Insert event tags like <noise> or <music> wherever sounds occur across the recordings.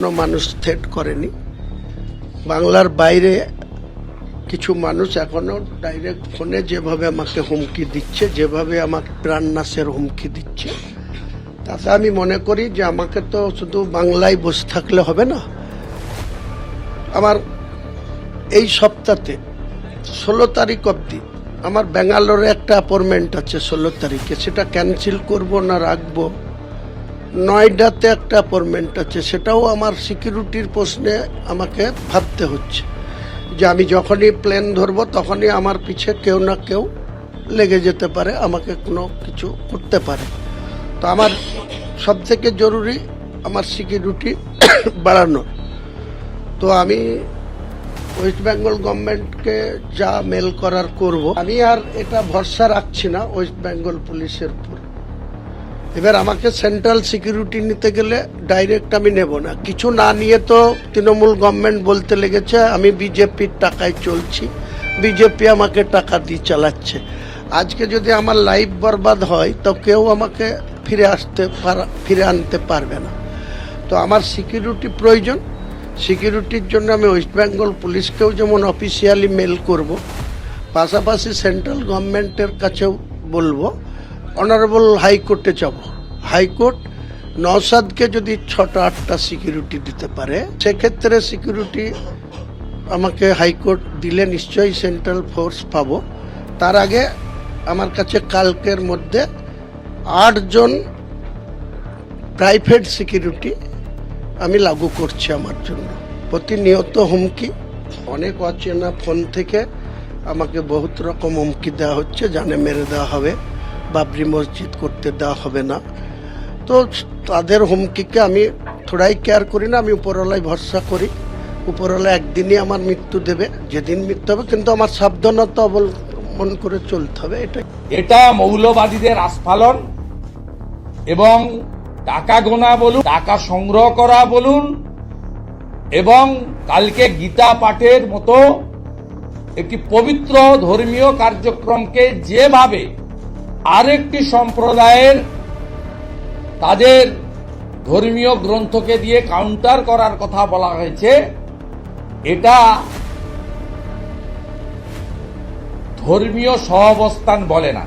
কোনো মানুষ থ্রেট করেনি। বাংলার বাইরে কিছু মানুষ এখনও ডাইরেক্ট ফোনে যেভাবে আমাকে হুমকি দিচ্ছে, যেভাবে আমার প্রাণনাশের হুমকি দিচ্ছে, তাতে আমি মনে করি যে আমাকে তো শুধু বাংলায় বসে থাকলে হবে না। আমার এই সপ্তাহে ষোলো তারিখ অবধি আমার ব্যাঙ্গালোরে একটা অ্যাপয়েন্টমেন্ট আছে ষোলো তারিখে। সেটা ক্যান্সেল করব না রাখব? নয়ডাতে একটা অ্যাপয়েন্টমেন্ট আছে, সেটাও আমার সিকিউরিটির প্রশ্নে আমাকে ভাবতে হচ্ছে। যে আমি যখনই প্লেন ধরবো, তখনই আমার পিছে কেউ না কেউ লেগে যেতে পারে, আমাকে কোনো কিছু করতে পারে। তো আমার সব থেকে জরুরি আমার সিকিউরিটি <coughs> বাড়ানো। তো আমি ওয়েস্ট বেঙ্গল গভর্নমেন্টকে যা মেল করার করব, আমি আর এটা ভরসা রাখছি না ওয়েস্ট বেঙ্গল পুলিশের উপর। এবার আমাকে সেন্ট্রাল সিকিউরিটি নিতে গেলে ডাইরেক্ট আমি নেব না। কিছু না নিয়ে তো তৃণমূল গভর্নমেন্ট বলতে লেগেছে, আমি বিজেপির টাকায় চলছি। বিজেপি আমাকে টাকা দিয়ে চালাচ্ছে। আজকে যদি আমার লাইফ বরবাদ হয়, তো কেউ আমাকে ফিরে আসতে ফিরে আনতে পারবে না। তো আমার সিকিউরিটি প্রয়োজন। সিকিউরিটির জন্য আমি ওয়েস্ট বেঙ্গল পুলিশকেও যেমন অফিসিয়ালি মেল করব, পাশাপাশি সেন্ট্রাল গভর্নমেন্টের কাছেও বলব। অনারেবল হাইকোর্টে যাব। হাইকোর্ট নওসাদকে যদি ছটা, আটটা সিকিউরিটি দিতে পারে, সেক্ষেত্রে সিকিউরিটি আমাকে হাইকোর্ট দিলে নিশ্চয়ই সেন্ট্রাল ফোর্স পাবো। তার আগে আমার কাছে কালকের মধ্যে আটজন প্রাইভেট সিকিউরিটি আমি লাগু করছি আমার জন্য। প্রতিনিয়ত হুমকি, অনেক অচেনা ফোন থেকে আমাকে বহুত রকম হুমকি দেওয়া হচ্ছে, জানে মেরে দেওয়া হবে। বাবরি মসজিদ করতে দেওয়া হবে না। তো তাদের হুমকিকে আমি থোড়াই কেয়ার করি না, আমি উপরওয়ালায় ভরসা করি। উপরওয়ালা একদিনই আমার মৃত্যু দেবে, যেদিন মৃত্যু হবে, কিন্তু আমার সাবধানতা অবলম্বন করে চলতে হবে এটা এটা মৌলবাদীদের আস্ফালন এবং টাকা গোনা বলুন, টাকা সংগ্রহ করা বলুন, এবং কালকে গীতা পাঠের মতো একটি পবিত্র ধর্মীয় কার্যক্রমকে যেভাবে আরেকটি সম্প্রদায়ের তাদের ধর্মীয় গ্রন্থকে দিয়ে কাউন্টার করার কথা বলা হয়েছে। এটা ধর্মীয় সহাবস্থান বলে না।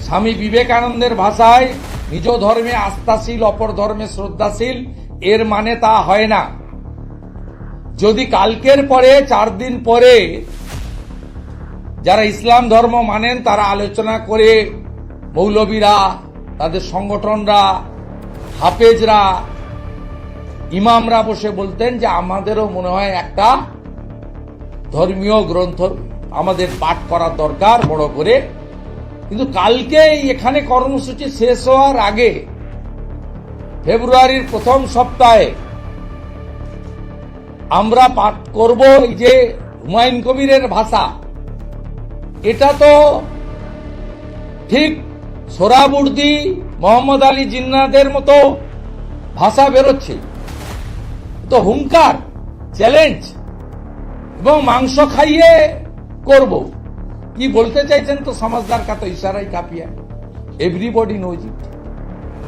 স্বামী বিবেকানন্দের ভাষায় নিজ ধর্মে আস্থাশীল, অপর ধর্মে শ্রদ্ধাশীল, এর মানে তা হয় না। যদি কালকের পরে, চার দিন পরে যারা ইসলাম ধর্ম মানেন, তারা আলোচনা করে মৌলবীরা, তাদের সংগঠনরা, হাফেজরা, ইমামরা বসে বলতেন যে আমাদেরও মনে হয় একটা ধর্মীয় গ্রন্থ আমাদের পাঠ করা দরকার বড় করে। কিন্তু কালকে এখানে কর্মসূচি শেষ হওয়ার আগে ফেব্রুয়ারির প্রথম সপ্তাহে আমরা পাঠ করব এই যে হুমায়ুন কবিরের ভাষা। এটা তো ঠিক সোরাবুর্দি, মোহাম্মদ আলী জিন্নাদের মতো ভাষা বেরোচ্ছে। তো হুঙ্কার, চ্যালেঞ্জ এবং মাংস খাইয়ে করব। কি বলতে চাইছেন তো সমাজদার কা ইশারাই কাপিয়া। এভরিবডি নোজ ইট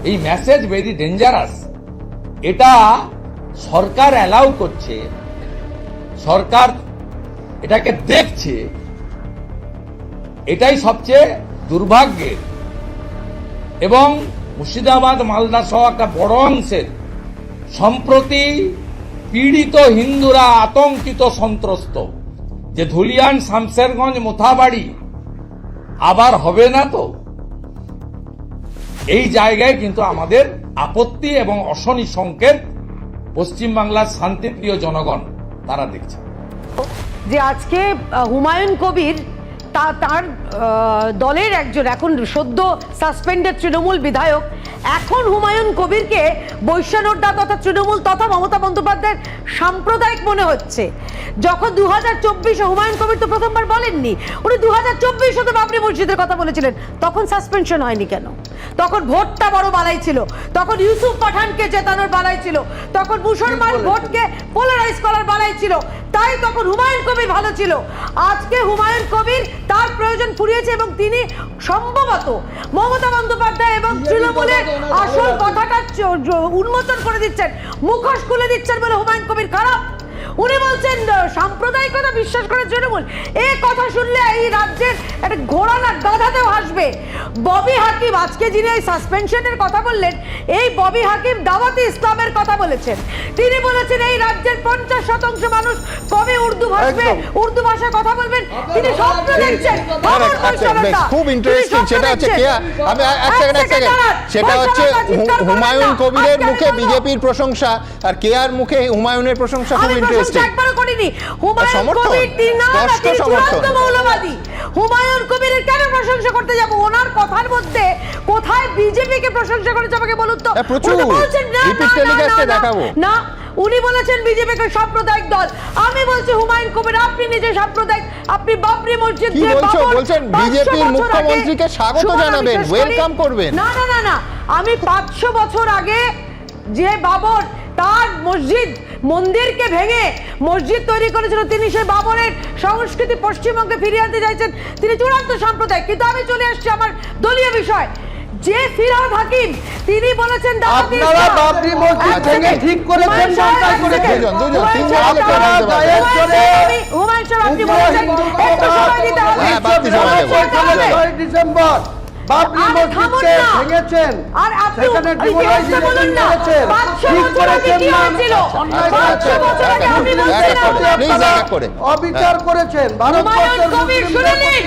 এই মেসেজ ভেরি ডেঞ্জারাস এটা সরকার অ্যালাউ করছে। সরকার এটাকে দেখছে। এটাই সবচেয়ে দুর্ভাগ্যের। এবং মুর্শিদাবাদ, মালদা সহ একটা বড় অংশের সম্প্রতি পীড়িত হিন্দুরা আতঙ্কিত, সন্ত্রস্ত। যে ধুলিয়ান, শামশেরগঞ্জ, মোথাবাড়ি আবার হবে না তো? এই জায়গায় কিন্তু আমাদের আপত্তি এবং অশনি সংকেত পশ্চিমবাংলার শান্তিপ্রিয় জনগণ, তারা দেখছে। যে আজকে হুমায়ুন কবির তা তার দলের একজন এখন সদ্য সাসপেন্ডেড তৃণমূল বিধায়ক। এখন হুমায়ুন কবিরকে বৈশ্যানোড্ডা তথা তৃণমূল তথা মমতা বন্দ্যোপাধ্যায়ের সাম্প্রদায়িক মনে হচ্ছে। যখন দু হাজার চব্বিশে হুমায়ুন কবির তো প্রথমবার বলেননি, উনি দু হাজার চব্বিশে তো বাবরি মসজিদের কথা বলেছিলেন, তখন সাসপেনশন হয়নি কেন? তখন ভোটটা বড় বালাই ছিল। তখন ইউসুফ পাঠানকে জেতানোর বালাই ছিল। তখন মুসলমান ভোটকে পোলারাইজ করার বালাই ছিল। তাই তখন হুমায়ুন কবির ভালো ছিল। আজকে হুমায়ুন কবির তার প্রয়োজন ফুরিয়েছে এবং তিনি সম্ভবত মমতা বন্দ্যোপাধ্যায় এবং তৃণমূলের আসল কথাটা উন্মোচন করে দিচ্ছেন। মুখোশ খুলে দিচ্ছেন বলে হুমায়ুন কবির খারাপ। উনি বলছেন সাম্প্রদায়িকতা বিশ্বাস করে তৃণমূল এই কথা শুনলে এই রাজ্যের একটা ঘোড়া না গাধাতেও হাসবে। ববি হাকিম আজকে যিনি এই সাসপেনশনের কথা বললেন এই ববি হাকিম দাওয়াতি ইসলামের কথা বলেছেন। তিনি বলেছেন এই রাজ্যের পঞ্চাশ শতাংশ মানুষ কবে উর্দু ভাষবে উর্দু ভাষায় কথা বলবেন? তিনি স্বপ্ন দেখছেন। আচ্ছা, খুব ইন্টারেস্টিং সেটা হচ্ছে। কেয়া আমি এক সেকেন্ড এক সেকেন্ড সেটা হচ্ছে হুমায়ুন কবিরের মুখে বিজেপির প্রশংসা আর কেয়ার মুখে হুমায়ুনের প্রশংসা খুব আমি প্রশংসা ইন্টারেস্টিং একবারও করিনি। হুমায়ুন কবির তিনি না না, তিনি চূড়ান্ত মৌলবাদী। হুমায়ুন কবিরের কেন প্রশংসা করতে যাব ওনার কথার মধ্যে কোথায় বিজেপিকে প্রশংসা করেছে আমাকে বলুন তো প্রচুর। না, দেখাবো। উনি বলেছেন বিজেপিকে সাম্প্রদায়িক দল আমি বলছি হুমায়ুন কবির আপনি নিজে সাম্প্রদায়িক আপনি বাবরি মসজিদ কি বলছো? বলছেন 500 বিজেপির মুখ্যমন্ত্রীকে স্বাগত জানাবেন, welcome করবেন। না না না না আমি পাঁচশো বছর আগে যে বাবর তার মসজিদ মন্দিরকে ভেঙে মসজিদ তৈরি করেছিল তিনি সেই বাবরের সংস্কৃতি পশ্চিমবঙ্গে ফিরিয়ে আনতে চাইছেন তিনি চূড়ান্ত সম্প্রদায় কিন্তু আমি চলে আসছি আমার দলীয় বিষয় যে ফিরহাদ হাকিম তিনি বলেছেন আপনারা বাবরি মসজিদ ভেঙে ঠিক করেছেন, সরকার এক করেছে। second। দুজন, তিনজন আলোচনা আপনারা দায়ের করে হুমায়ুন সাহেব, আপনি বলেছেন, একটু সময় দিতে হবে। হ্যাঁ, বাড়তি সময় দেবো। সময় দিতে হবে। ছয় ডিসেম্বর বাবরি মসজিদকে ভেঙেছেন। আর সেখানে করেছেন ঠিক করেছেন না। অবিচার করেছেন। ভারতবর্ষের মুসলিমদের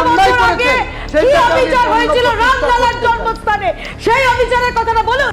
অন্যায় করেছেন। কি অবিচার হয়েছিল? রামলালার জন্মস্থানে। সেই অবিচারের কথাটা বলুন।